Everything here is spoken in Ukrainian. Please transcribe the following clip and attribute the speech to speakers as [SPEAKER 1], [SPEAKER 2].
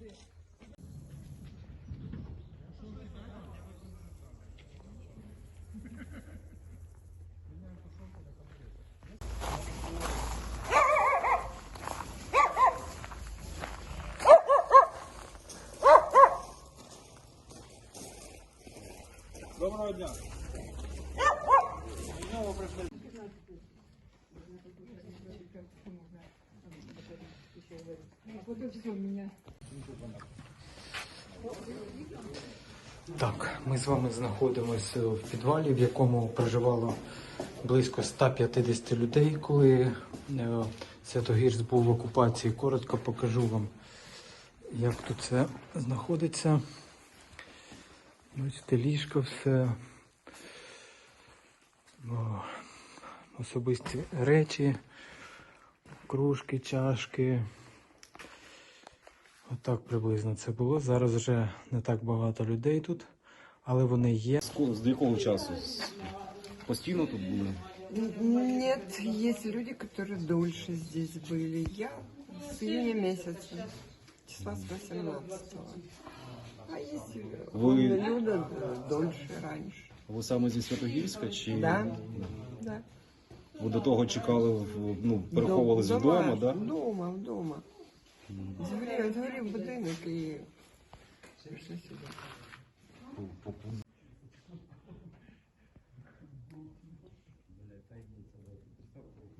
[SPEAKER 1] туди. Доброго дня. Знову прийшли.
[SPEAKER 2] Так, ми з вами знаходимося в підвалі, в якому проживало близько 150 людей, коли е, Святогірськ був в окупації. Коротко покажу вам, як тут це знаходиться. Бачите, ліжко все. Особисті речі, кружки, чашки. Отак приблизно це було. Зараз вже не так багато людей тут, але вони є.
[SPEAKER 3] З ко- З якого часу? З- Постійно тут були?
[SPEAKER 4] Нет, есть люди, которые дольше здесь были. Я с июня месяца, числа с 18 А есть
[SPEAKER 3] Вы-
[SPEAKER 4] люди да, дольше, раньше.
[SPEAKER 3] Ви саме зі Святогірська чи
[SPEAKER 4] Да. Да.
[SPEAKER 3] ви до того чекали, в- ну, переховувались вдома, да?
[SPEAKER 4] Вдома, вдома. Згорів, згорів будинок і все сюди. Thank you.